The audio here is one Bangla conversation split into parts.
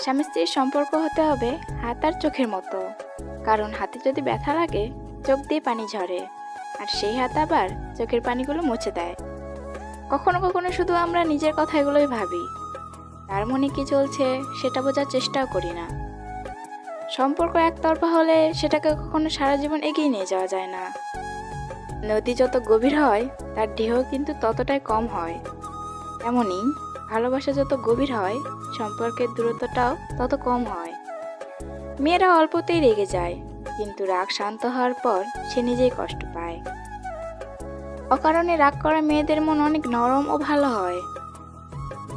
স্বামী স্ত্রীর সম্পর্ক হতে হবে হাত আর চোখের মতো। কারণ হাতে যদি ব্যথা লাগে, চোখ দিয়ে পানি ঝরে। আর সেই হাত আবার চোখের পানিগুলো মুছে দেয়। কখনো কখনো শুধু আমরা নিজের কথাগুলোই ভাবি। তার মনে কি চলছে, সেটা বোঝার চেষ্টাও করি না। সম্পর্ক একতরফা হলে সেটাকে কখনো সারা জীবন এগিয়ে নিয়ে যাওয়া যায় না। নদী যত গভীর হয়, তার ঢেউ কিন্তু ততটাই কম হয়। এমনই ভালোবাসা যত গভীর হয়, সম্পর্কের দূরত্বটাও তত কম হয়। মেয়েরা অল্পতেই রেগে যায়, কিন্তু রাগ শান্ত হওয়ার পর সে নিজেই কষ্ট পায়। অকারণে রাগ করা মেয়েদের মন অনেক নরম ও ভালো হয়।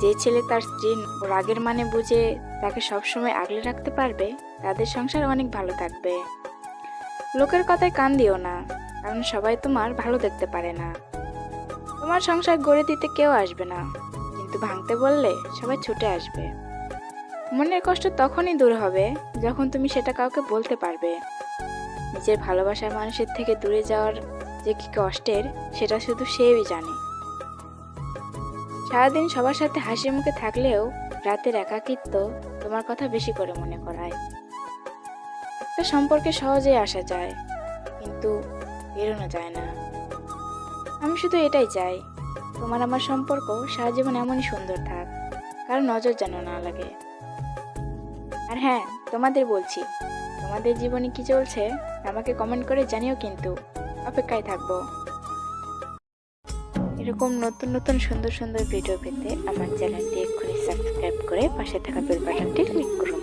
যে ছেলে তার স্ত্রীর রাগের মানে বুঝে তাকে সবসময় আগলে রাখতে পারবে, তাদের সংসার অনেক ভালো থাকবে। লোকের কথায় কান দিও না, কারণ সবাই তোমার ভালো দেখতে পারে না। তোমার সংসার গড়ে দিতে কেউ আসবে না। কিন্তু ভাঙতে বললে সবাই ছুটে আসবে। মনের কষ্ট তখনই দূর হবে যখন তুমি সেটা কাউকে বলতে পারবে। নিজের ভালোবাসার মানুষের থেকে দূরে যাওয়ার যে কি কষ্টের, সেটা শুধু সেই জানে। সারাদিন সবার সাথে হাসি মুখে থাকলেও রাতের একাকিত্ব তোমার কথা বেশি করে মনে করায়। একটা সম্পর্কে সহজেই আসা যায়, কিন্তু বেরোনো যায় না। আমি শুধু এটাই চাই, তোমার আমার সম্পর্ক সারা জীবন এমনই সুন্দর থাক, কারও নজর যেন না লাগে। আর হ্যাঁ তোমাদের বলছি, তোমাদের জীবনে কি চলছে, আমাকে কমেন্ট করে জানিও কিন্তু, অপেক্ষায় থাকব। এরকম নতুন নতুন সুন্দর সুন্দর ভিডিও পেতে আমার চ্যানেলটি এক্ষুনি সাবস্ক্রাইব করে পাশে থাকা বেল বাটনটি ক্লিক করুন